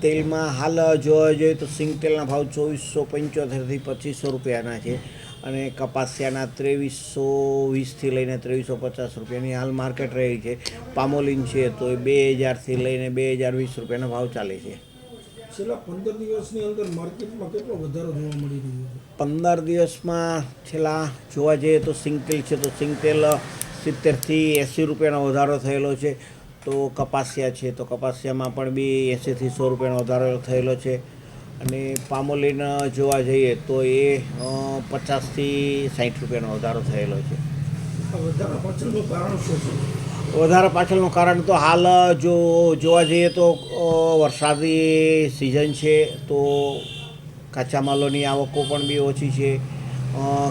તેલમાં હાલ જોવા જઈએ તો સિંગ તેલના ભાવ ચોવીસો પંચોતેરથી પચીસો રૂપિયાના છે અને કપાસિયાના ત્રેવીસો વીસથી લઈને ત્રેવીસો પચાસ રૂપિયાની હાલ માર્કેટ રહી છે. પામોલિન છે તો એ બે હજારથી લઈને બે હજાર વીસ રૂપિયાના ભાવ ચાલે છે. છેલ્લા પંદર દિવસની અંદર માર્કેટમાં કેટલો વધારો જોવા મળી રહ્યો છે? પંદર દિવસમાં છેલ્લા જોવા જઈએ તો સિંગતેલ છે તો સિંગતેલ સિત્તેરથી એંસી રૂપિયાનો વધારો થયેલો છે. તો કપાસિયા છે તો કપાસિયામાં પણ બી એંસીથી સો રૂપિયાનો વધારો થયેલો છે. અને પામોલીન જોવા જઈએ તો એ પચાસથી સાઠ રૂપિયાનો વધારો થયેલો છે. વધારા પાછળનું કારણ તો હાલ જો જોવા જઈએ તો વરસાદી સિઝન છે તો કાચા માલોની આવકો પણ બી ઓછી છે.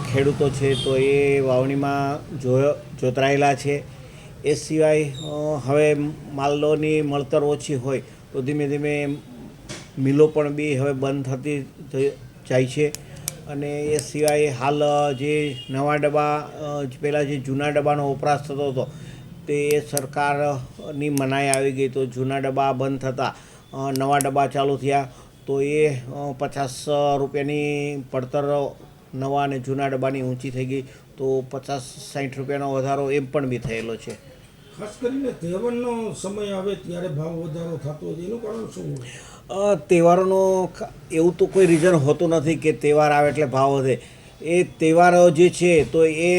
ખેડૂતો છે તો એ વાવણીમાં જો જોતરાયેલા છે. એ સિવાય હવે માલદોની મળતર ઓછી હોય, તો ધીમે ધીમે મિલો પણ બી હવે બંધ થતી જાય છે. અને એ સિવાય હાલ જે નવા ડબ્બા પહેલાં જે જૂના ડબ્બાનો વપરાશ થતો હતો, તે સરકારની મનાઈ આવી ગઈ તો જૂના ડબ્બા બંધ થતાં નવા ડબ્બા ચાલુ થયા, તો એ પચાસ રૂપિયાની પડતર નવા અને જૂના ડબ્બાની ઊંચી થઈ ગઈ, તો પચાસ સાઠ રૂપિયાનો વધારો એમ પણ બી થયેલો છે. ખાસ કરીને તહેવારનો સમય આવે ત્યારે ભાવ વધારો થતો હોય એનું કારણ શું તહેવારોનો એવું તો કોઈ રીઝન હોતું નથી કે તહેવાર આવે એટલે ભાવ વધે. એ તહેવારો જે છે તો એ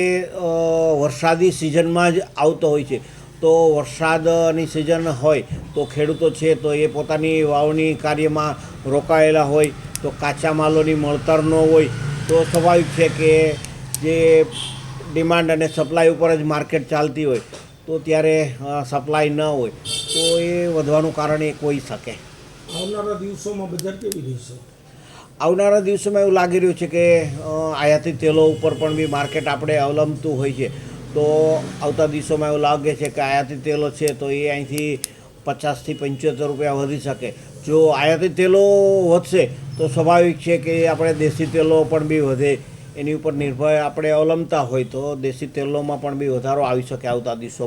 વરસાદી સિઝનમાં જ આવતો હોય છે. તો વરસાદની સિઝન હોય તો ખેડૂતો છે તો એ પોતાની વાવણી કાર્યમાં રોકાયેલા હોય, તો કાચા માલોની મળતર ન હોય, તો સ્વાભાવિક છે કે જે ડિમાન્ડ અને સપ્લાય ઉપર જ માર્કેટ ચાલતી હોય. તો ત્યારે સપ્લાય ન હોય તો એ વધવાનું કારણ એ કોઈ શકે. આવનારા દિવસોમાં બજાર કેવી રહેશે? આવનારા દિવસોમાં એવું લાગી રહ્યું છે કે આયાતી તેલો ઉપર પણ બી માર્કેટ આપણે અવલંબતું હોય છે. તો આવતા દિવસોમાં એવું લાગે છે કે આયાતી તેલો છે તો એ અહીંથી પચાસથી પંચોતેર રૂપિયા વધી શકે. જો આયાતી તેલો વધશે તો સ્વાભાવિક છે કે આપણે દેશી તેલો પણ બી વધે. એની ઉપર નિર્ભર આપણે અવલંબતા હોય તો દેશી તેલોમાં પણ બી વધારો આવી શકે આવતા દિવસો